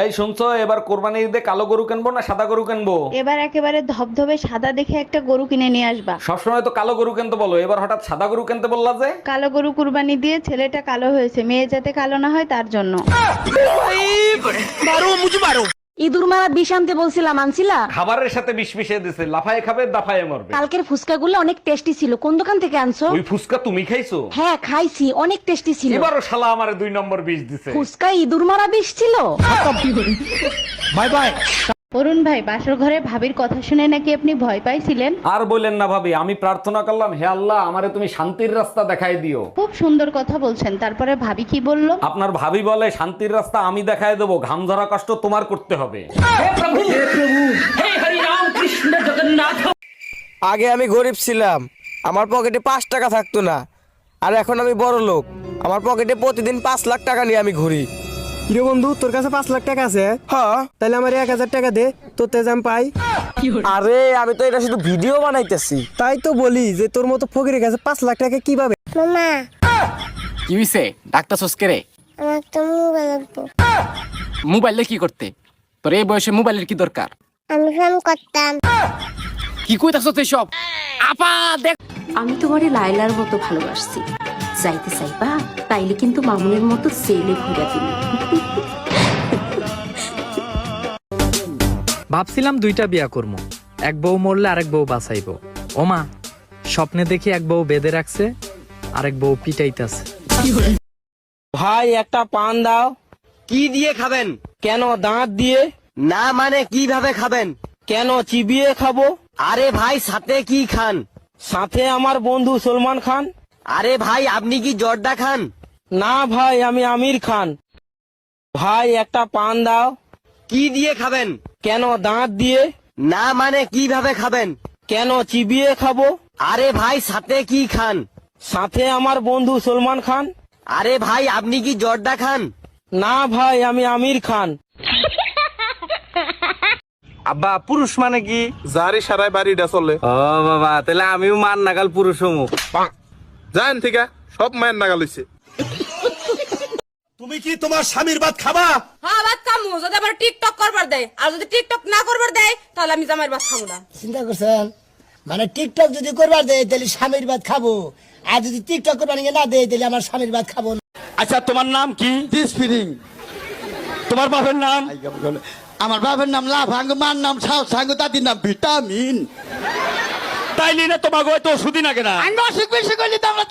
এই শুনছো এবার কোরবানি ঈদে কালো গরু কিনবো না সাদা গরু কিনবো? এবার একেবারে ধবধবে সাদা দেখে একটা গরু কিনে নিয়ে আসবা। সবসময় তো কালো গরু কিনতে বলো এবার হঠাৎ সাদা গরু কিনতে বললা যে? কালো গরু কুরবানি দিয়ে ছেলেটা কালো হয়েছে মেয়ে যাতে কালো না হয় তার জন্য। ইঁদুর মারা বিষ আনতে বলছিলাম আনছিলা? খাবারের সাথে বিষ মিশিয়ে দিছে লাফায় খাবে দাফায় মরবে। কালকের ফুচকাগুলো অনেক টেস্টি ছিল। কোন দোকান থেকে আনছো? ওই ফুচকা তুমি খাইছো? হ্যাঁ খাইছি অনেক টেস্টি ছিল। এবারও শালা আমারে দুই নম্বর বিষ দিছে। ফুচকা ইঁদুর মারা বিষ ছিল? অরুণ ভাই বাসর ঘরে ভাবির কথা শুনে নাকি আপনি ভয় পাইছিলেন? আর বললেন না ভাবি আমি প্রার্থনা করলাম হে আল্লাহ আমারে তুমি শান্তির রাস্তা দেখাই দিও। খুব সুন্দর কথা বলছেন তারপরে ভাবি কি বলল? আপনার ভাবি বলে শান্তির রাস্তা আমি দেখাই দেবো ঘাম ধরা কষ্ট তোমার করতে হবে। আগে আমি গরিব ছিলাম আমার পকেটে পাঁচ টাকা থাকতো না আর এখন আমি বড় লোক আমার পকেটে প্রতিদিন পাঁচ লাখ টাকা নিয়ে আমি ঘুরি। কিরে বন্ধু তোর কাছে পাঁচ লাখ টাকা আছে? হ্যাঁ। তাহলে আমার এক হাজার টাকা দে তোর তেজ আমি পাই। আরে আমি তো এটা শুধু ভিডিও বানাইতেছি। তাই তো বলি যে তোর মতো ফকিরের কাছে পাঁচ লাখ টাকা কীভাবে? মামা। কি হইছে? ডাক্তার সস্কে রে? আমার একটা মোবাইল লাগবো। মোবাইলে কি করতে? তোর এই বয়সে মোবাইলের কি দরকার? আমি ফোন করতাম। কি কইতাছ তুই সব আপা দেখ। আমি তোমারে লায়লার মতো ভালোবাসছি। চাইতে চাইবা তাইলে কিন্তু মামুনের মতো সেলে ঘুরে দিল ভাবছিলাম দুইটা বিয়া করব এক বউ মরলে আরেক বউ বাঁচাইবো। ওমা স্বপ্নে দেখি এক বউ বেঁধে রাখছে আরেক বউ পিটাইতাছে। ভাই একটা পান দাও। কি দিয়ে খাবেন? কেন দাঁত দিয়ে? না মানে কীভাবে খাবেন? কেন চিবিয়ে খাব? আরে ভাই সাথে কি খান? সাথে আমার বন্ধু সলমান খান। আরে ভাই আপনি কি জর্দা খান? না ভাই আমি আমির খান। ভাই একটা পান দাও। কি দিয়ে খাবেন? কেন দাঁত দিয়ে? না মানে কীভাবে খাবেন? কেন চিবিয়ে খাব? আরে ভাই সাথে কি খান? সাথে আমার বন্ধু সলমান খান। আরে ভাই আপনি কি জর্দা খান? না ভাই আমি আমির খান। আব্বা পুরুষ মানে কি? যারই সারাই বাড়িটা চলে। ও বাবা তাহলে আমিও মান নাগাল পুরুষ হমু। জান ঠিক সব মায়ের নাগাল হইছে। তুমি কি তোমার স্বামীর ভাত খাবা? হ্যাঁ ভাত খামু। যদি আবার টিকটক করবার দেয় আর যদি টিকটক না করবার দেয় তাহলে আমি জামাইয়ের ভাত খাব না। চিন্তা করছেন? মানে টিকটক যদি করবার দেয় তাহলে স্বামীর ভাত খাব। আর যদি টিকটক করবার না দেয় তাহলে আমার স্বামীর ভাত খাব না। আচ্ছা তোমার নাম কি? দিসফিরিং তোমার বাপের নাম? আমার বাপের নাম লাভাঙ্গ মার নাম সাউ সাঙ্গ দাদির নাম ভিটামিন। তাইলে না তোমাকে হয়তো ওষুধই না। কেনা অসুখ বিসুখ হইলে তো আমরা